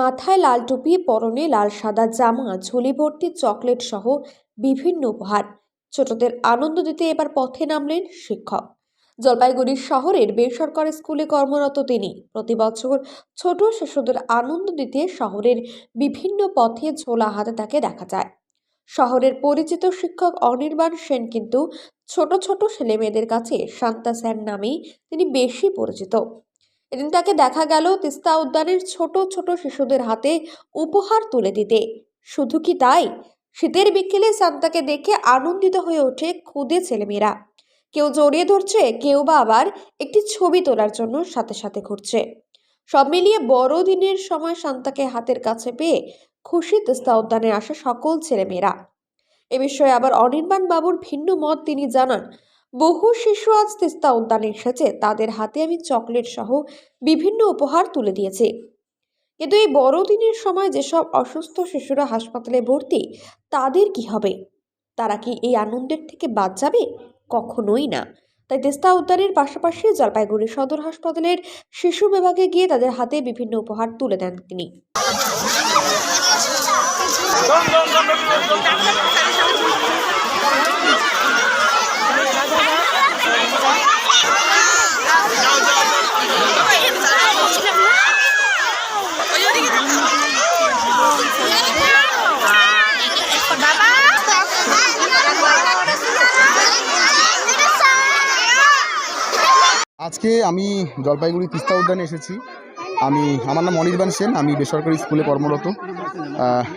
মাথায় লাল টুপি, পরনে লাল সাদা জামা, ঝুলি ভর্তি চকলেট সহ বিভিন্ন উপহার। ছোটদের আনন্দ দিতে এবার পথে নামলেন শিক্ষক। জলপাইগুড়ি শহরের বেসরকারি স্কুলে কর্মরত তিনি। প্রতি বছর ছোট শিশুদের আনন্দ দিতে শহরের বিভিন্ন পথে ঝোলা হাতে তাকে দেখা যায়। শহরের পরিচিত শিক্ষক অনির্বাণ সেন কিন্তু ছোট ছোট ছেলেমেয়েদের কাছে শান্তা স্যার নামেই তিনি বেশি পরিচিত। এদিন তাকে দেখা গেল তিস্তা উদ্যানের ছোট ছোট শিশুদের হাতে উপহার তুলে দিতে। শুধু কি তাই? শীতের বিকেলে সান্তাকে দেখে আনন্দিত হয়ে ওঠে খুদে ছেলেমেয়েরা। কেউ জড়িয়ে ধরছে, কেউ বা আবার একটি ছবি তোলার জন্য সাথে সাথে ঘুরছে। সব মিলিয়ে বড়দিনের সময় সান্তাকে হাতের কাছে পেয়ে খুশি তিস্তা উদ্যানে আসা সকল ছেলেমেয়েরা। এ বিষয়ে আবার অনির্বাণ বাবুর ভিন্ন মত তিনি জানান। বহু শিশু আজ তিস্তা উদ্যানে এসেছে তাদের হাতে আমি চকলেট সহ বিভিন্ন উপহার তুলে দিয়েছি কিন্তু এই বড়দিনের সময় যেসব অসুস্থ শিশুরা হাসপাতালে ভর্তি তাদের কি হবে তারা কি এই আনন্দের থেকে বাদ যাবে কখনোই না তাই তেস্তা উদ্যানের পাশাপাশি জলপাইগুড়ি সদর হাসপাতালের শিশু বিভাগে গিয়ে তাদের হাতে বিভিন্ন উপহার তুলে দেন তিনি আজকে আমি জলপাইগুড়ি তিস্তা উদ্যানে এসেছি। আমি, আমার নাম অনির্বাণ সেন, আমি বেসরকারি স্কুলে কর্মরত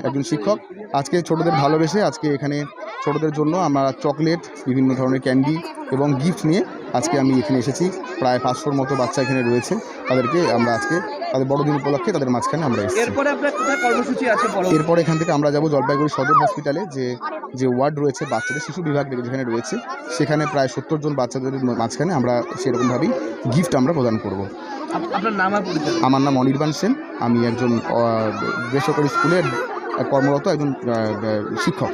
একজন শিক্ষক। আজকে ছোটদের ভালোবেসে আজকে এখানে ছোটদের জন্য আমরা চকলেট, বিভিন্ন ধরনের ক্যান্ডি এবং গিফট নিয়ে আজকে আমি এখানে এসেছি। প্রায় পাঁচশোর মতো বাচ্চা এখানে রয়েছে। তাদেরকে আমরা আজকে তাদের বড়দিন উপলক্ষে তাদের মাঝখানে আমরা এসেছি। এরপরে আপনার কোথায় কর্মসূচি আছে এরপর এখান থেকে আমরা যাব জলপাইগুড়ি সদর হসপিটালে যে যে ওয়ার্ড রয়েছে বাচ্চাদের শিশু বিভাগ যেখানে রয়েছে সেখানে প্রায় সত্তর জন বাচ্চাদের মাঝখানে আমরা সেরকমভাবেই গিফট আমরা প্রদান করব। আপ- আপনার নাম আমার নাম অনির্বাণ সেন। আমি একজন বেসরকারি স্কুলের কর্মরত একজন শিক্ষক।